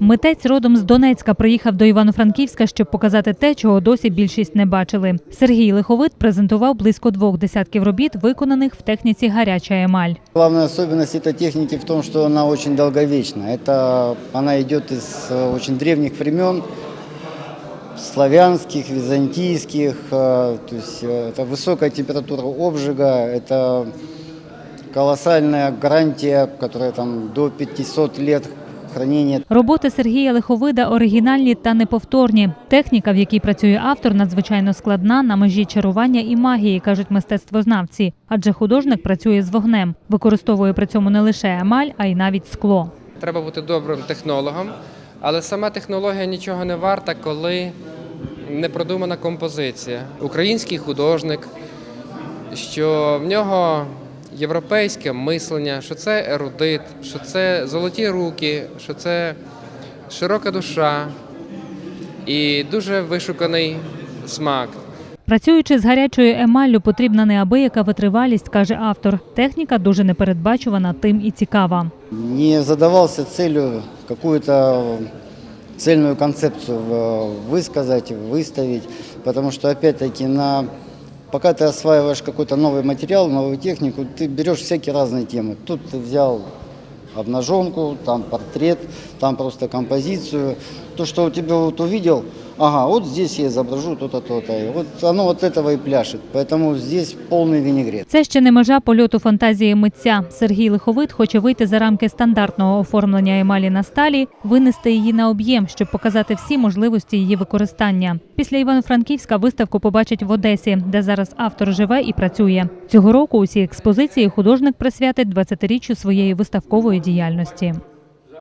Митець родом з Донецька приїхав до Івано-Франківська, щоб показати те, чого досі більшість не бачили. Сергій Лиховит презентував близько двох десятків робіт, виконаних в техніці гаряча емаль. Главная особенность этой техники в том, что она очень долговечна. Это она идет из э, очень древних времен, славянских, византийских. э, То есть э, это высокая температура обжига, это колоссальная гарантия, которая там до 500 лет хранения. Роботи Сергія Лиховида оригінальні та неповторні. Техніка, в якій працює автор, надзвичайно складна на межі чарування і магії, кажуть мистецтвознавці. Адже художник працює з вогнем, використовує при цьому не лише емаль, а й навіть скло. Треба бути добрим технологом, але сама технологія нічого не варта, коли не продумана композиція. Український художник, що в нього європейське мислення, що це ерудит, що це золоті руки, що це широка душа і дуже вишуканий смак. Працюючи з гарячою емаллю, потрібна неабияка витривалість, каже автор. Техніка дуже непередбачувана, тим і цікава. Не задавался целью какую-то цельную концепцию э, высказать, выставить, потому что опять-таки на пока ты осваиваешь какой-то новый материал, новую технику, ты берешь всякие разные темы. Тут ты взял обнаженку, там портрет, там просто композицию. То, что у тебя вот увидел, ага, вот здесь я изображу то-то, то-то. И вот оно вот этого и пляшет. Поэтому здесь полный винегрет. Це ще не межа польоту фантазії митця. Сергій Лиховит хоче вийти за рамки стандартного оформлення емалі на сталі, винести її на об'єм, щоб показати всі можливості її використання. Після Івано-Франківська виставку побачать в Одесі, де зараз автор живе і працює. Цього року усі експозиції художник присвятить 20-річчю своєї виставкової діяльності.